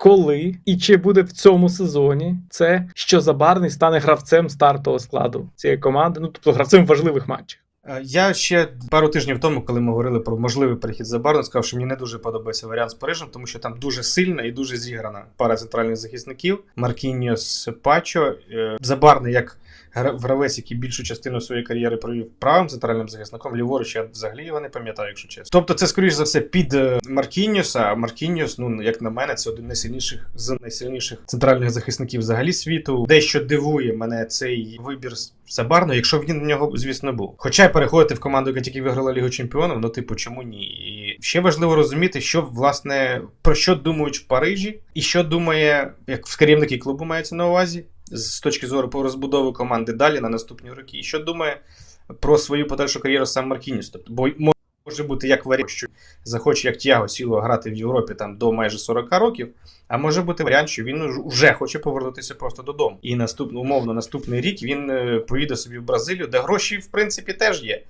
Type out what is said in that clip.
коли і чи буде в цьому сезоні це, що Забарний стане гравцем стартового складу цієї команди, ну тобто гравцем важливих матчів. Е, Я ще пару тижнів тому, коли ми говорили про можливий перехід за Барна, сказав, що мені не дуже подобається варіант з Парижем, тому що там дуже сильна і дуже зіграна пара центральних захисників. Маркіньос Пачо. Е, Забарний як гравець, який більшу частину своєї кар'єри провів правим центральним захисником, ліворуч, я взагалі його не пам'ятаю, якщо чесно. Тобто, це скоріш за все під е, Маркіньоса. А Маркіньос, ну як на мене, це один з найсильніших з найсильніших центральних захисників взагалі світу. Дещо дивує мене цей вибір Забарно, якщо він в нього, звісно, був. Хоча переходити в команду, яка тільки виграла Лігу Чемпіонів, ну типу, чому ні? І ще важливо розуміти, що власне про що думають в Парижі, і що думає, як в керівники клубу мається на увазі, з точки зору по розбудови команди далі на наступні роки. І що думає про свою подальшу кар'єру сам Маркініс. Тобто, бо може бути як варіант, що захоче, як Тяго сіло грати в Європі там до майже 40 років. А може бути варіант, що він вже хоче повернутися просто додому. І наступно, умовно, наступний рік він е, поїде собі в Бразилію, де гроші, в принципі, теж є.